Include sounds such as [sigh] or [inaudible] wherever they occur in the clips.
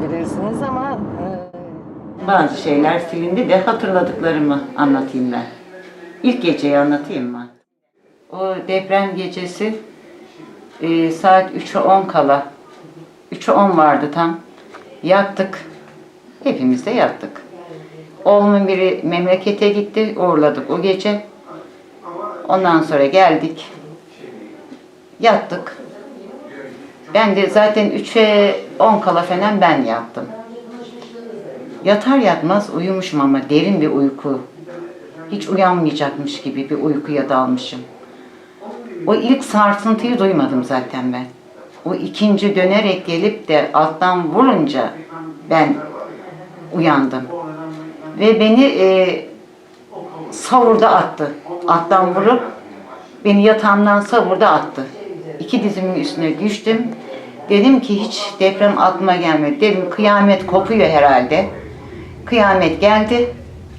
Bilirsiniz ama e, Bazı şeyler silindi de hatırladıklarımı anlatayım ben. İlk geceyi anlatayım mı? O deprem gecesi e, saat 3'e 10 kala. 3'e 10 vardı tam. Yattık. Hepimiz de yattık. Oğlumun biri memlekete gitti. Uğurladık o gece. Ondan sonra geldik. Yattık. Ben de zaten 3'e 10 kala ben yattım. Yatar yatmaz uyumuşum ama derin bir uyku. Hiç uyanmayacakmış gibi bir uykuya dalmışım. O ilk sarsıntıyı duymadım zaten ben. O ikinci dönerek gelip de alttan vurunca ben uyandım. Ve beni e, savurda attı. Alttan vurup beni yatağımdan savurda attı. İki dizimin üstüne düştüm. Dedim ki hiç deprem aklıma gelmedi. Dedim kıyamet kopuyor herhalde. Kıyamet geldi.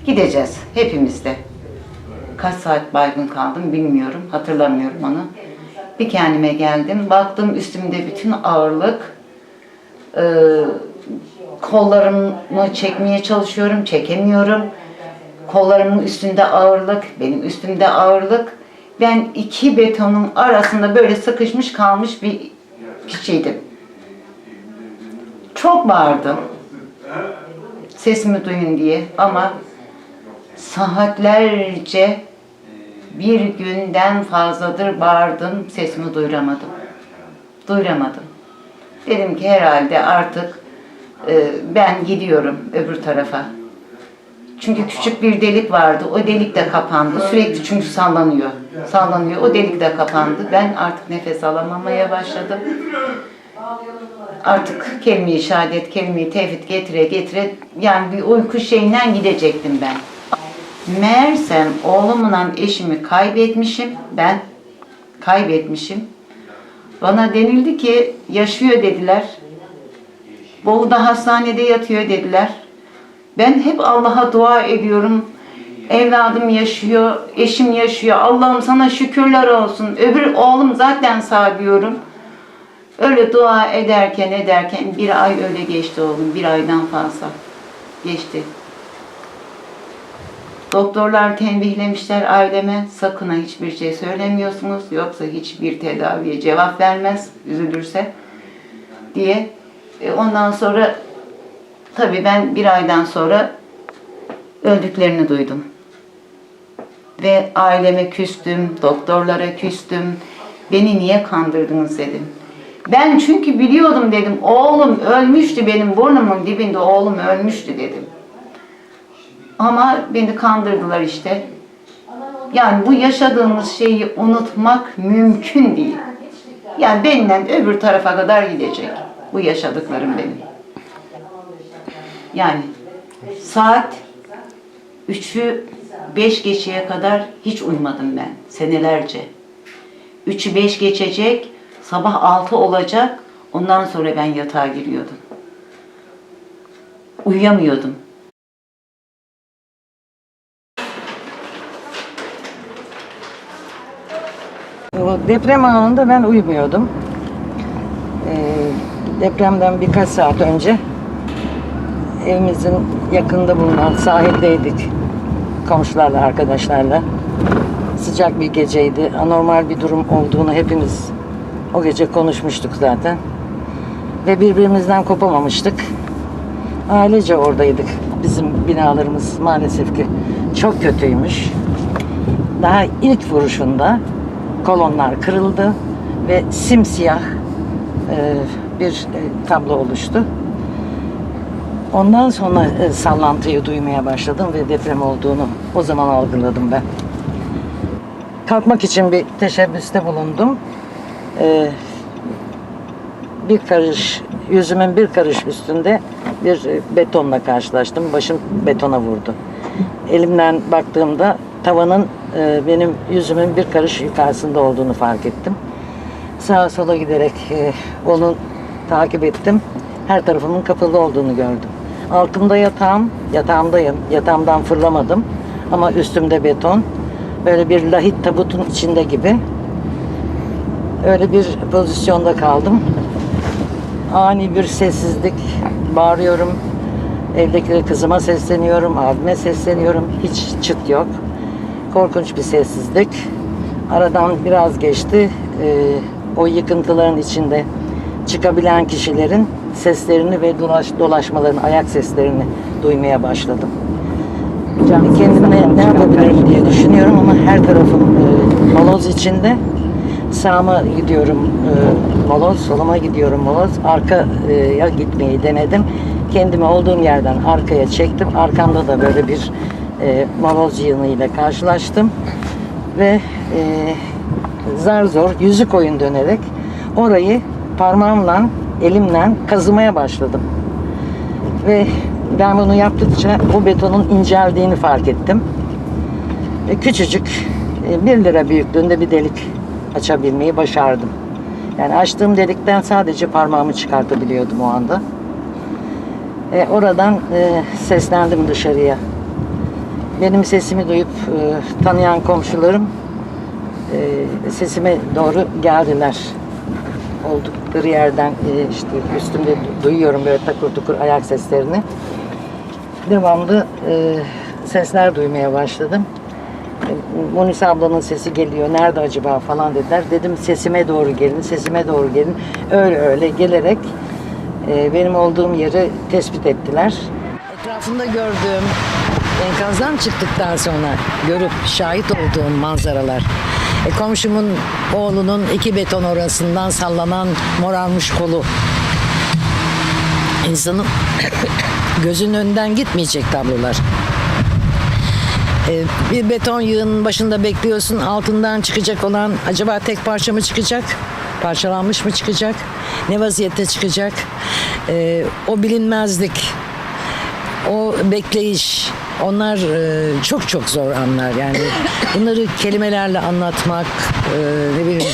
Gideceğiz hepimiz de. Kaç saat baygın kaldım bilmiyorum. Hatırlamıyorum onu. Bir kendime geldim. Baktım üstümde bütün ağırlık. Ee, kollarımı çekmeye çalışıyorum. Çekemiyorum. Kollarımın üstünde ağırlık. Benim üstümde ağırlık. Ben iki betonun arasında böyle sıkışmış kalmış bir kişiydim. Çok bağırdım sesimi duyun diye ama saatlerce bir günden fazladır bağırdım, sesimi duyuramadım. Duyuramadım. Dedim ki herhalde artık e, ben gidiyorum öbür tarafa. Çünkü küçük bir delik vardı. O delik de kapandı. Sürekli çünkü sallanıyor. Sallanıyor. O delik de kapandı. Ben artık nefes alamamaya başladım artık kelime-i şehadet, kelime-i tevhid getire getire yani bir uyku şeyinden gidecektim ben. Meğersem oğlumla eşimi kaybetmişim ben. Kaybetmişim. Bana denildi ki yaşıyor dediler. Bolu'da hastanede yatıyor dediler. Ben hep Allah'a dua ediyorum. Evladım yaşıyor, eşim yaşıyor. Allah'ım sana şükürler olsun. Öbür oğlum zaten sağ diyorum. Öyle dua ederken ederken bir ay öyle geçti oğlum. Bir aydan fazla geçti. Doktorlar tembihlemişler aileme sakın ha hiçbir şey söylemiyorsunuz yoksa hiçbir tedaviye cevap vermez üzülürse diye. E, ondan sonra tabii ben bir aydan sonra öldüklerini duydum. Ve aileme küstüm, doktorlara küstüm. Beni niye kandırdınız dedim. Ben çünkü biliyordum dedim. Oğlum ölmüştü benim burnumun dibinde oğlum ölmüştü dedim. Ama beni kandırdılar işte. Yani bu yaşadığımız şeyi unutmak mümkün değil. Yani benden öbür tarafa kadar gidecek. Bu yaşadıklarım benim. Yani saat 3'ü 5 geçeye kadar hiç uyumadım ben senelerce. 3'ü 5 geçecek, sabah 6 olacak, ondan sonra ben yatağa giriyordum. Uyuyamıyordum. deprem anında ben uyumuyordum. E, depremden birkaç saat önce evimizin yakında bulunan sahildeydik. Komşularla, arkadaşlarla. Sıcak bir geceydi. Anormal bir durum olduğunu hepimiz o gece konuşmuştuk zaten. Ve birbirimizden kopamamıştık. Ailece oradaydık. Bizim binalarımız maalesef ki çok kötüymüş. Daha ilk vuruşunda kolonlar kırıldı ve simsiyah e, bir e, tablo oluştu. Ondan sonra e, sallantıyı duymaya başladım ve deprem olduğunu o zaman algıladım ben. Kalkmak için bir teşebbüste bulundum. E, bir karış, yüzümün bir karış üstünde bir e, betonla karşılaştım. Başım betona vurdu. Elimden baktığımda tavanın e, benim yüzümün bir karış yukarısında olduğunu fark ettim. Sağa sola giderek e, onu takip ettim. Her tarafımın kapalı olduğunu gördüm. Altımda yatağım, yatağımdayım. Yatağımdan fırlamadım. Ama üstümde beton. Böyle bir lahit tabutun içinde gibi. Öyle bir pozisyonda kaldım. Ani bir sessizlik bağırıyorum. Evdeki kızıma sesleniyorum, abime sesleniyorum. Hiç çıt yok. Korkunç bir sessizlik. Aradan biraz geçti. Ee, o yıkıntıların içinde çıkabilen kişilerin seslerini ve dolaş, dolaşmalarını, ayak seslerini duymaya başladım. Yani kendime ne yapabilirim diye düşünüyorum ama her tarafım e, moloz içinde. Sağıma gidiyorum e, moloz, soluma gidiyorum moloz. Arkaya gitmeyi denedim. Kendimi olduğum yerden arkaya çektim. Arkamda da böyle bir e, moloz yığınıyla karşılaştım. Ve e, zar zor yüzük oyun dönerek orayı parmağımla, elimle kazımaya başladım. Ve ben bunu yaptıkça o betonun inceldiğini fark ettim. Ve küçücük 1 lira büyüklüğünde bir delik açabilmeyi başardım. Yani açtığım delikten sadece parmağımı çıkartabiliyordum o anda. E, oradan e, seslendim dışarıya. Benim sesimi duyup e, tanıyan komşularım e, sesime doğru geldiler. Oldukları yerden e, işte üstümde du- duyuyorum böyle takır tukur ayak seslerini. Devamlı e, sesler duymaya başladım. E, Munis ablanın sesi geliyor. Nerede acaba falan dediler. Dedim sesime doğru gelin, sesime doğru gelin. Öyle öyle gelerek e, benim olduğum yeri tespit ettiler. Etrafında gördüğüm enkazdan çıktıktan sonra görüp şahit olduğum manzaralar. E, komşumun oğlunun iki beton orasından sallanan morarmış kolu. İnsanın [coughs] gözünün önünden gitmeyecek tablolar. E, bir beton yığının başında bekliyorsun. Altından çıkacak olan acaba tek parça mı çıkacak? Parçalanmış mı çıkacak? Ne vaziyette çıkacak? E, o bilinmezlik, o bekleyiş, onlar e, çok çok zor anlar. Yani [laughs] bunları kelimelerle anlatmak, e, ne bileyim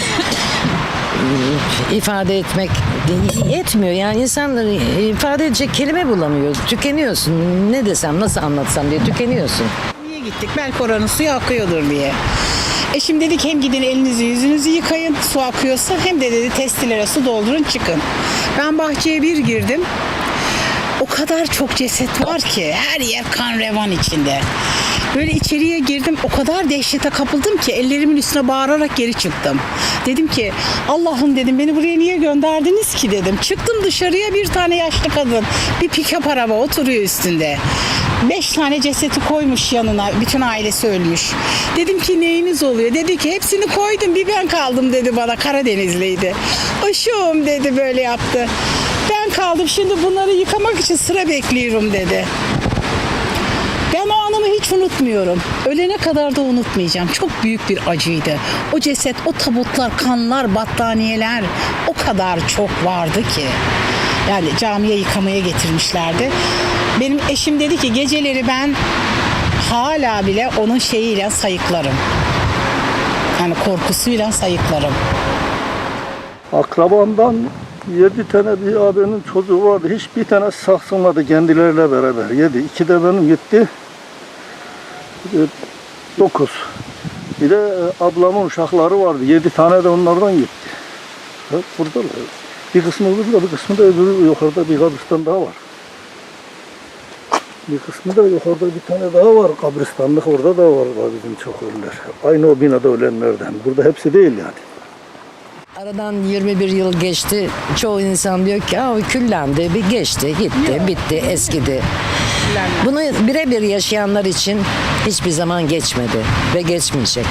ifade etmek etmiyor. Yani insanları ifade edecek kelime bulamıyor. Tükeniyorsun. Ne desem, nasıl anlatsam diye tükeniyorsun. Niye gittik? Belki oranın suyu akıyordur diye. Eşim dedi ki hem gidin elinizi yüzünüzü yıkayın su akıyorsa hem de dedi testilere su doldurun çıkın. Ben bahçeye bir girdim. O kadar çok ceset var ki her yer kan revan içinde. Böyle içeriye girdim o kadar dehşete kapıldım ki ellerimin üstüne bağırarak geri çıktım. Dedim ki Allah'ım dedim beni buraya niye gönderdiniz ki dedim. Çıktım dışarıya bir tane yaşlı kadın bir pikap araba oturuyor üstünde. Beş tane cesedi koymuş yanına. Bütün ailesi ölmüş. Dedim ki neyiniz oluyor? Dedi ki hepsini koydum bir ben kaldım dedi bana. Karadenizliydi. Aşığım dedi böyle yaptı. Kaldım şimdi bunları yıkamak için sıra bekliyorum dedi. Ben o anımı hiç unutmuyorum. Ölene kadar da unutmayacağım. Çok büyük bir acıydı. O ceset, o tabutlar, kanlar, battaniyeler o kadar çok vardı ki. Yani camiye yıkamaya getirmişlerdi. Benim eşim dedi ki geceleri ben hala bile onun şeyiyle sayıklarım. Yani korkusuyla sayıklarım. Akrabamdan yedi tane bir abinin çocuğu vardı. Hiçbir tane saksınmadı kendileriyle beraber. Yedi. İki de benim gitti. E, Dokuz. Bir de e, ablamın uşakları vardı. Yedi tane de onlardan gitti. Hep buradalar. Bir kısmı burada, bir kısmı da öbürü yukarıda bir kabristan daha var. Bir kısmı da yukarıda bir tane daha var. Kabristanlık orada da var bizim çok ölüler. Aynı o binada ölenlerden. Burada hepsi değil yani. Aradan 21 yıl geçti. Çoğu insan diyor ki "Aa, o küllendi, bir geçti, gitti, bitti, eskidi. Bunu birebir yaşayanlar için hiçbir zaman geçmedi ve geçmeyecek.